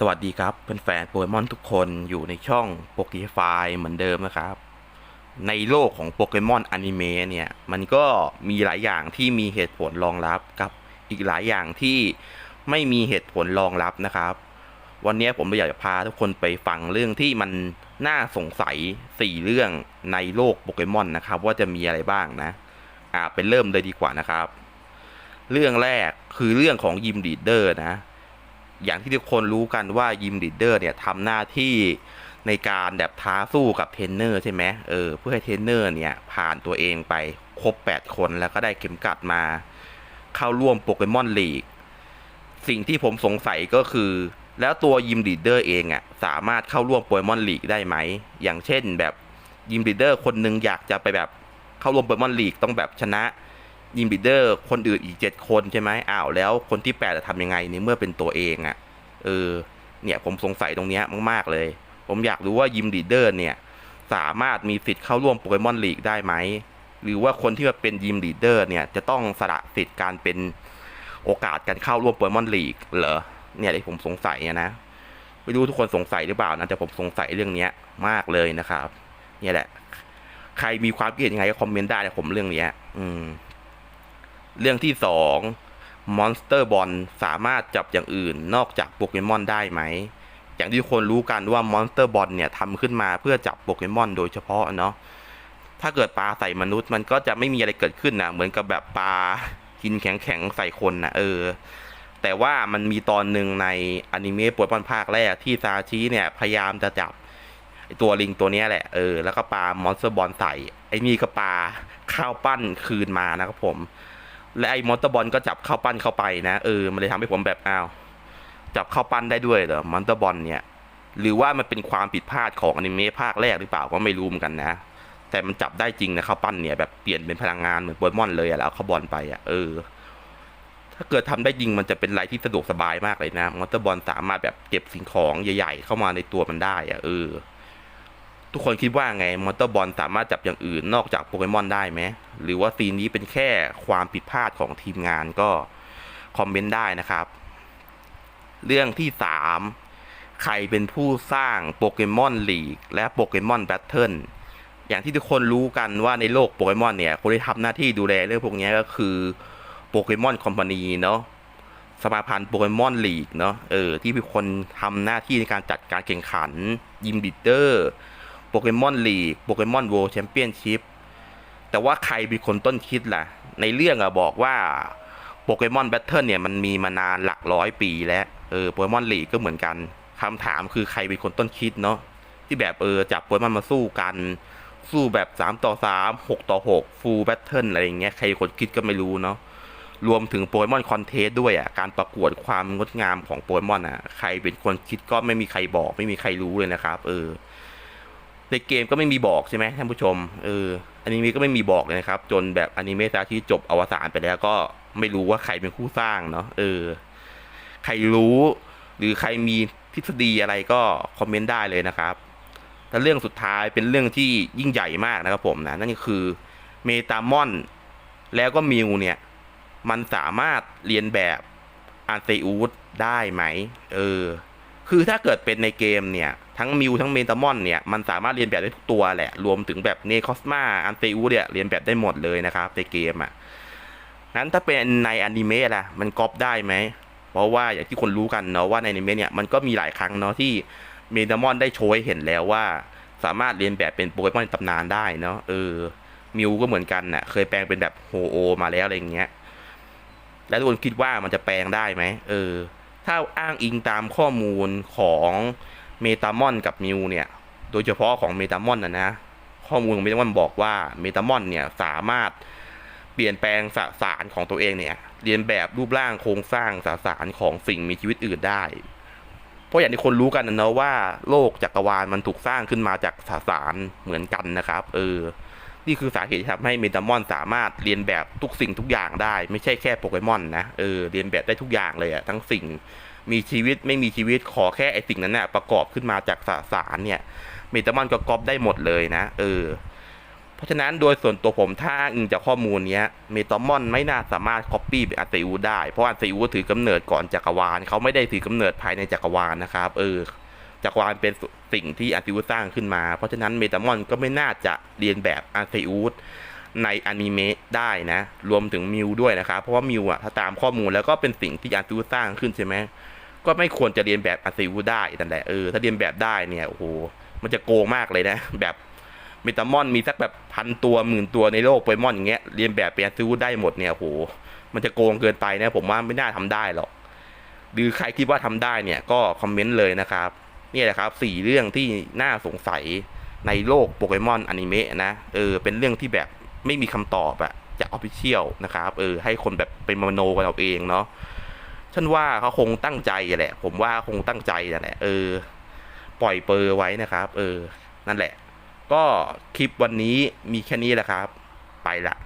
สวัสดีครับเป็นแฟนโปเกมอนทุกคนอยู่ในช่องโปเกฟายเหมือนเดิมนะครับ ในโลกของโปเกมอนอนิเมะเนี่ย มันก็มีหลายอย่างที่มีเหตุผลรองรับกับอีกหลายอย่างที่ไม่มีเหตุผลรองรับนะครับ วันนี้ผมอยากจะพาทุกคนไปฟังเรื่องที่มันน่าสงสัย 4 เรื่องในโลกโปเกมอนนะครับ ว่าจะมีอะไรบ้างนะอ่าเป็นเริ่มเลยดีกว่านะครับ เรื่องแรกคือเรื่องของยิมดีดเดอร์นะ อย่างที่ทุกคนรู้กันว่ายิมลีดเดอร์เนี่ยทำหน้าที่ในการแบบท้าสู้กับเทรนเนอร์ใช่ไหมเออเพื่อให้เทรนเนอร์เนี่ยผ่านตัวเองไปครบ 8 คนแล้วก็ได้เข็มกัดมา เข้าร่วมโปเกมอนลีก สิ่งที่ผมสงสัยก็คือ แล้วตัวยิมลีดเดอร์เองอะ่ะสามารถเข้าร่วมโปเกมอนลีกได้ไหม อย่างเช่นแบบยิมลีดเดอร์คนหนึงอยากจะไปแบบเข้าร่วมโปเกมอนลีกต้องแบบชนะ ยิมบีเดอร์คนอื่นอีกเจ็ดคนใช่ไหมอ้าวแล้วคนที่แปดจะทำยังไงในเมื่อเป็นตัวเองอะ่ะเออเนี่ยผมสงสัยตรงเนี้ยมาก ๆ เลย ผมอยากรู้ว่ายิมลีดเดอร์เนี่ย สามารถมีสิทธิ์เข้าร่วมโปเกมอนลีกได้ไหม หรือว่าคนที่มาเป็นยิมลีดเดอร์เนี่ย จะต้องสละสิทธิ์การเป็นโอกาสการเข้าร่วมโปเกมอนลีกเหรอ เนี่ยที่ผมสงสัยนะไม่รู้ทุกคนสงสัยหรือเปล่านะแต่ผมสงสัยเรื่องเนี้ยมากเลยนะครับ เนี่ยแหละ ใครมีความคิดเห็นยังไงก็คอมเมนต์ได้นะผมเรื่องเนี้ย อืม เรื่องที่สองมอนสเตอร์บอลสามารถจับอย่างอื่นนอกจากโปเกมอนได้ไหม อย่างที่คนรู้กันว่ามอนสเตอร์บอลเนี่ยทำขึ้นมาเพื่อจับโปเกมอนโดยเฉพาะเนาะ ถ้าเกิดปลาใส่มนุษย์มันก็จะไม่มีอะไรเกิดขึ้นนะเหมือนกับแบบปลากินแข็งๆใส่คนนะเออ แต่ว่ามันมีตอนหนึ่งในอนิเมะปเกมอนภาคแรกที่ซาชิเนี่ยพยายามจะจับตัวลิงตัวนี้แหละเออแล้วก็ปลามอนสเตอร์บอลใส่ไอ้นี่ก็ปลาข้าวปั้นคืนมานะครับผม และไอ้มอเตอร์บอลก็จับเข้าปั้นเข้าไปนะเออมันเลยทำให้ผมแบบอ้าวจับเข้าปั้นได้ด้วยเหรอมอนเตอร์บอลเนี่ยหรือว่ามันเป็นความผิดพลาดของอนิเมะภาคแรกหรือเปล่าก็ไม่รู้เหมือนกันนะ แต่มันจับได้จริงนะเข้าปั้นเนี่ยแบบเปลี่ยนเป็นพลังงานเหมือนโปเกมอนเลยอะแล้วเข้าบอลไปอะเออ ถ้าเกิดทำได้จริงมันจะเป็นอะไรที่สะดวกสบายมากเลยนะมอนเตอร์บอลสามารถแบบเก็บสิ่งของใหญ่ ๆ เข้ามาในตัวมันได้อะเออ ทุกคนคิดว่าไงมอเตอร์บอลสามารถจับอย่างอื่นนอกจากโปเกมอนได้ไหมหรือว่าซีนนี้เป็นแค่ความผิดพลาดของทีมงานก็คอมเมนต์ได้นะครับ เรื่องที่สามใครเป็นผู้สร้างโปเกมอนลีกและโปเกมอนแบทเทิลอย่างที่ทุกคนรู้กันว่าในโลกโปเกมอนเนี่ย คนที่ทำหน้าที่ดูแลเรื่องพวกนี้ก็คือโปเกมอนคอมพานีเนาะสมาพันธ์โปเกมอนลีกเนาะเออที่เป็นคนทำหน้าที่ในการจัดการแข่งขันยิมบิเตอร์ โปเกมอนลีกโปเกมอนโวลด์แชมเปี้ยนชิพแต่ว่าใครเป็นคนต้นคิดล่ะ ในเรื่องอะบอกว่าโปเกมอนแบทเทิลเนี่ยมันมีมานานหลักร้อยปีแล้วเออโปเกมอนลีกก็เหมือนกันคำถามคือใครเป็นคนต้นคิดเนาะที่แบบเออจับโปเกมอนมาสู้กัน สู้แบบ 3 ต่อ 3 6 ต่อ 6 ฟูลแบทเทิลอะไรอย่างเงี้ยใครคนคิดก็ไม่รู้เนาะรวมถึงโปเกมอนคอนเทสด้วยอะการประกวดความงดงามของโปเกมอนอะ ใครเป็นคนคิดก็ไม่มีใครบอก ไม่มีใครรู้เลยนะครับ เออ ในเกมก็ไม่มีบอกใช่ไหมท่านผู้ชมเอออนิเมะก็ไม่มีบอกเลยนะครับ จนแบบอนิเมะซาที่จบอวสานไปแล้วก็ไม่รู้ว่าใครเป็นผู้สร้างเนาะเออ ใครรู้หรือใครมีทฤษฎีอะไรก็คอมเมนต์ได้เลยนะครับและเรื่องสุดท้ายเป็นเรื่องที่ยิ่งใหญ่มากนะครับผมนะ นั่นก็คือเมตามอน แล้วก็มิวเนี่ย มันสามารถเรียนแบบอันเซอูดได้ไหม เออ คือถ้าเกิดเป็นในเกมเนี่ย ทั้งมิวทั้งเมตามอนเนี่ยมันสามารถเรียนแบบได้ทุกตัวแหละ รวมถึงแบบเนคอสมาอันเซอูเนี่ยเรียนแบบได้หมดเลยนะครับในเกมอะนั้นถ้าเป็นในอนิเมะล่ะมันก๊อปได้ไหม เพราะว่าอย่างที่คนรู้กันเนาะว่าในอนิเมะเนี่ยมันก็มีหลายครั้งเนาะที่เมตามอนได้โชว์ให้เห็นแล้วว่า สามารถเรียนแบบเป็นโปเกมอนตำนานได้เนาะเออมิวก็เหมือนกันน่ะเคยแปลงเป็นแบบโฮโอมาแล้วอะไรอย่างเงี้ย แล้วทุกคนคิดว่ามันจะแปลงได้ไหมเออ ถ้าอ้างอิงตามข้อมูลของ เมตามอนกับมิวเนี่ย โดยเฉพาะของเมตามอนนะนะ ข้อมูลของเมตามอนบอกว่าเมตามอนเนี่ยสามารถเปลี่ยนแปลงสสารของตัวเองเนี่ย เรียนแบบรูปร่างโครงสร้างสสารของสิ่งมีชีวิตอื่นได้ เพราะอย่างที่คนรู้กันนะว่า โลกจักรวาลมันถูกสร้างขึ้นมาจากสสารเหมือนกันนะครับ เออ นี่คือสาเหตุที่ทำให้เมตามอนสามารถเรียนแบบทุกสิ่งทุกอย่างได้ ไม่ใช่แค่โปเกมอนนะเออเรียนแบบได้ทุกอย่างเลยอะทั้งสิ่งมีชีวิตไม่มีชีวิตขอแค่ไอสิ่งนั้นน่ะประกอบขึ้นมาจากสสารเนี่ยเมตามอนก็ก๊อปได้หมดเลยนะ เออ เพราะฉะนั้นโดยส่วนตัวผมถ้าอิงจากข้อมูลเนี้ยเมตามอนไม่น่าสามารถ copy เป็นอาร์เซอูได้เพราะอาร์เซอูถือกำเนิดก่อนจักรวาลเขาไม่ได้ถือกำเนิดภายในจักรวาลนะครับ เออ จักรวาลเป็นสิ่งที่อาร์เซอูสร้างขึ้นมา เพราะฉะนั้นเมตามอนก็ไม่น่าจะเรียนแบบอาร์เซอูในอนิเมะได้นะ รวมถึงมิวด้วยนะครับ เพราะว่ามิวอะถ้าตามข้อมูลแล้วก็เป็นสิ่งที่อาร์เซอูสร้างขึ้นใช่ไหมก็ไม่ควรจะเรียนแบบอาร์เซอูได้นั่นแหละเออถ้าเรียนแบบได้เนี่ยโอ้โหมันจะโกงมากเลยนะ แบบเมตามอนมีสักแบบพันตัวหมื่นตัวในโลกโปเกมอนอย่างเงี้ยเรียนแบบเป็นอาร์เซอูได้หมดเนี่ยโอ้โหมันจะโกงเกินไปนะผมว่าไม่น่าทำได้หรอกหรือใครคิดว่าทำได้เนี่ยก็คอมเมนต์เลยนะครับ นี่แหละครับสี่เรื่องที่น่าสงสัยในโลกโปเกมอนอนิเมะนะ เออ เป็นเรื่องที่แบบไม่มีคำตอบอะจากออฟฟิเชียลนะครับ เออ ให้คนแบบเป็นมโนกันเอาเองเนาะฉันว่าเขาคงตั้งใจแหละ ผมว่าคงตั้งใจแหละ เออ ปล่อยเปอร์ไว้นะครับ เออ นั่นแหละ ก็คลิปวันนี้มีแค่นี้แหละครับ ไปละ